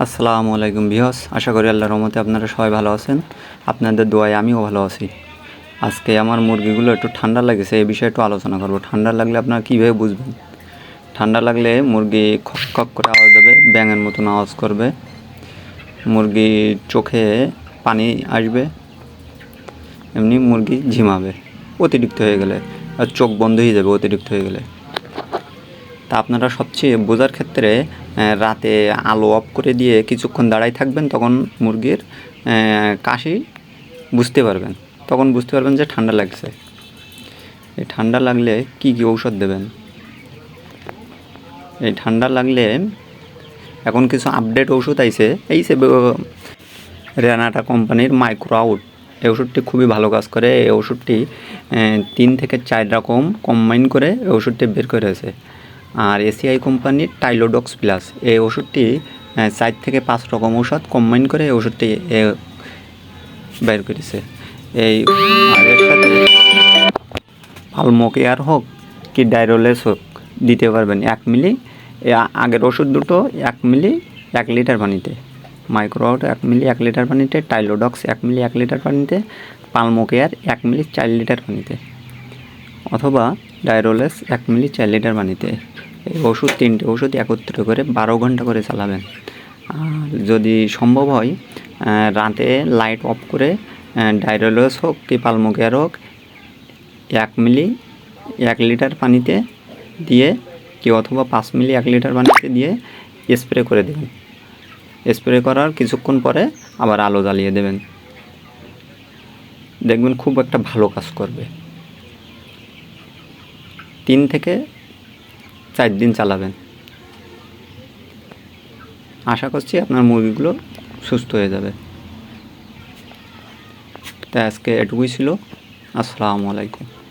আসসালামু আলাইকুম বিহস আশা করি আল্লাহ রহমতে আপনারা সবাই ভালো আছেন। আপনাদের দোয়ায় আমিও ভালো আছি। আজকে আমার মুরগিগুলো একটু ঠান্ডা লেগেছে, এই বিষয়ে একটু আলোচনা করব। ঠান্ডা লাগলে আপনারা কীভাবে বুঝবেন? ঠান্ডা লাগলে মুরগি খক খক করে আওয়াজ দেবে, ব্যাঙের মতন আওয়াজ করবে। মুরগি চোখে পানি আসবে, এমনি মুরগি ঝিমাবে, অতিরিক্ত হয়ে গেলে। আর চোখ বন্ধ হয়ে যাবে অতিরিক্ত হয়ে গেলে। তা আপনারা সবচেয়ে বোঝার ক্ষেত্রে রাতে আলো অফ করে দিয়ে কিছুক্ষণ দাঁড়াই থাকবেন, তখন মুরগির কাশি বুঝতে পারবেন। তখন বুঝতে পারবেন যে ঠান্ডা লাগছে। এই ঠান্ডা লাগলে কি কি ঔষধ দেবেন? এই ঠান্ডা লাগলে এখন কিছু আপডেট ওষুধ আইছে। এই সে রেনাটা কোম্পানির মাইক্রো আউট। এই ওষুধটি খুবই ভালো কাজ করে। এই ওষুধটি তিন থেকে চার রকম কম্বাইন করে এই ওষুধটি বের করেছে। আর এসিআই কোম্পানির টাইলোডক্স প্লাস এই ওষুধটি চার থেকে পাঁচ রকম ওষুধ কম্বাইন করে এই ওষুধটি বের করেছে। এই আর সাথে হোক কি ডাইরোলেস হোক, দিতে পারবেন এক মিলি। আগের ওষুধ দুটো এক মিলি, এক লিটার পানিতে। মাইক্রোআউট এক মিলি, এক লিটার পানিতে। টাইলোডক্স এক মিলি, এক লিটার পানিতে। পালমোকেয়ার এক মিলি, চার লিটার পানিতে। অথবা ডাইরোলেস এক মিলি, চার লিটার পানিতে। এই ওষুধ তিনটে ওষুধ একত্রিত করে বারো ঘণ্টা করে চালাবেন। আর যদি সম্ভব হয় রাতে লাইট অফ করে ডাইরোলেস হোক কি পালমোকেয়ার হোক, এক মিলি, এক লিটার পানিতে দিয়ে কি অথবা পাঁচ মিলি, এক লিটার পানিতে দিয়ে স্প্রে করে দেবেন। স্প্রে করার কিছুক্ষণ পরে আবার আলো জ্বালিয়ে দেবেন। দেখবেন খুব একটা ভালো কাজ করবে। তিন থেকে চার দিন চালাবেন। আশা করছি আপনার মুরগিগুলো সুস্থ হয়ে যাবে। তা আজকে এটুকুই ছিল। আসসালামু আলাইকুম।